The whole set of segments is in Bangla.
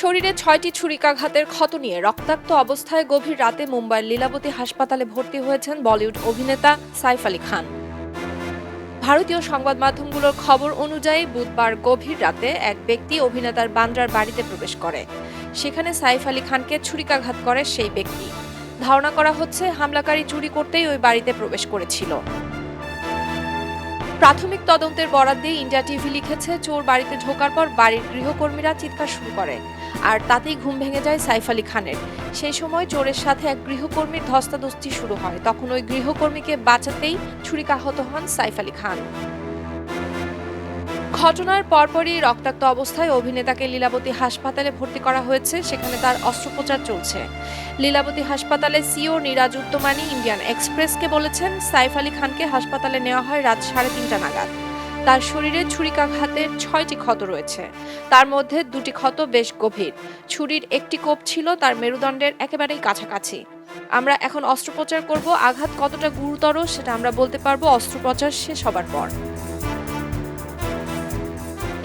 শরীরে ছয়টি ছুরিকাঘাতের ক্ষত নিয়ে রক্তাক্ত অবস্থায় গভীর রাতে মুম্বাইয়ের লীলাবতী হাসপাতালে ভর্তি হয়েছেন বলিউড অভিনেতা সাইফ আলী খান। ভারতীয় সংবাদ মাধ্যমগুলোর খবর অনুযায়ী বুধবার গভীর রাতে এক ব্যক্তি অভিনেতার বান্দ্রার বাড়িতে প্রবেশ করে। সেখানে সাইফ আলী খানকে ছুরিকাঘাত করে সেই ব্যক্তি। ধারণা করা হচ্ছে, হামলাকারী চুরি করতেই ওই বাড়িতে প্রবেশ করেছিল। প্রাথমিক তদন্তের বরাদ্দে ইন্ডিয়া টিভি লিখেছে, চোর বাড়িতে ঢোকার পর বাড়ির গৃহকর্মীরা চিৎকার শুরু করে। আর তাতেই ঘুম ভেঙে যায় সাইফ আলী খানের। সেই সময় চোরের সাথে এক গৃহকর্মীর ধস্তাধস্তি শুরু হয়। তখন ওই গৃহকর্মীকে বাঁচাতেই ছুরিকাহত হন সাইফ আলী খান। ঘটনার পরপরই রক্তাক্ত অবস্থায় অভিনেতাকে লীলাবতী হাসপাতালে ভর্তি করা হয়েছে, সেখানে তার অস্ত্রোপচার চলছে। লীলাবতী হাসপাতালে সিও নিরাজ উত্তমানী ইন্ডিয়ান এক্সপ্রেসকে বলেছেন, সাইফ আলী খানকে হাসপাতালে নেওয়া হয় রাত সাড়ে তিনটা নাগাদ। তার শরীরে ছুরিকাঘাতের ছয়টি ক্ষত রয়েছে। তার মধ্যে দুটি ক্ষত বেশ গভীর। ছুরির একটি কোপ ছিল তার মেরুদণ্ডের একেবারেই কাছাকাছি। আমরা এখন অস্ত্রোপচার করব। আঘাত কতটা গুরুতর সেটা আমরা বলতে পারব। অস্ত্রোপচার শেষ হবার পর।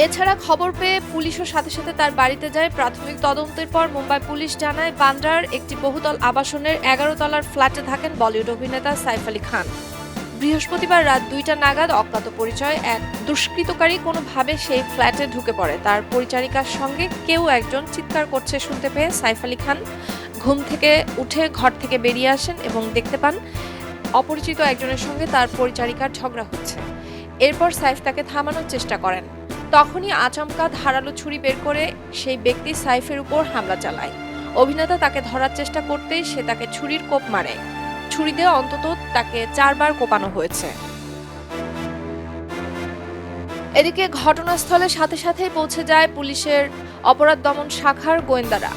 এছাড়া খবর পেয়ে পুলিশও সাথে সাথে তার বাড়িতে যায়। প্রাথমিক তদন্তের পর মুম্বাই পুলিশ জানায়, বান্দ্রার একটি বহুতল আবাসনের এগারো তলার ফ্ল্যাটে থাকেন বলিউড অভিনেতা সাইফ আলী খান। বৃহস্পতিবার রাত দুইটা নাগাদ অজ্ঞাত পরিচয় এক দুষ্কৃতকারী কোনোভাবে সেই ফ্ল্যাটে ঢুকে পড়ে। তার পরিচারিকার সঙ্গে কেউ একজন চিৎকার করছে শুনতে পেয়ে সাইফ আলী খান ঘুম থেকে উঠে ঘর থেকে বেরিয়ে আসেন এবং দেখতে পান অপরিচিত একজনের সঙ্গে তার পরিচারিকার ঝগড়া হচ্ছে। এরপর সাইফ তাকে থামানোর চেষ্টা করেন। তখনই আচমকা ধারালো ছুরি বের করে সেই ব্যক্তি সাইফের উপর হামলা চালায়। অভিনেতা তাকে ধরার চেষ্টা করতেই সে তাকে ছুরির কোপ মারে। ছুরি দিয়ে অন্তত তাকে চারবার কোপানো হয়েছে। এদিকে ঘটনাস্থলে সাথে সাথেই পৌঁছে যায় পুলিশের অপরাধ দমন শাখার গোয়েন্দারা।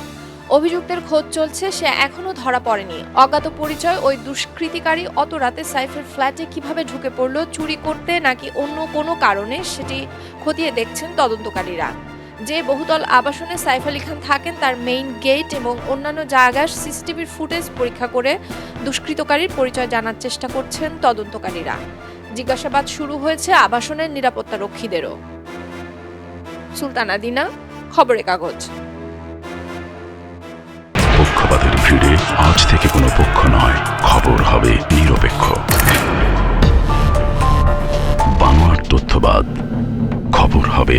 অভিযুক্তের খোঁজ চলছে, সে এখনও ধরা পড়েনি। অজ্ঞাত পরিচয় ওই দুষ্কৃতিকারী অত রাতে সাইফের ফ্ল্যাটে কীভাবে ঢুকে পড়ল, চুরি করতে নাকি অন্য কোনো কারণে সেটি খতিয়ে দেখছেন তদন্তকারীরা। যে বহুতল আবাসনে সাইফ আলী খান থাকেন তার মেইন গেট এবং অন্যান্য জায়গার সিসিটিভির ফুটেজ পরীক্ষা করে দুষ্কৃতকারীর পরিচয় জানার চেষ্টা করছেন তদন্তকারীরা। জিজ্ঞাসাবাদ শুরু হয়েছে আবাসনের নিরাপত্তা রক্ষীদেরও সুলতানা দিনা, খবরের কাগজ। পক্ষপাতের ভিড়ে আজ থেকে কোনো পক্ষ নয়, খবর হবে নিরপেক্ষ। বানোয়ার তথ্যবাদ, খবর হবে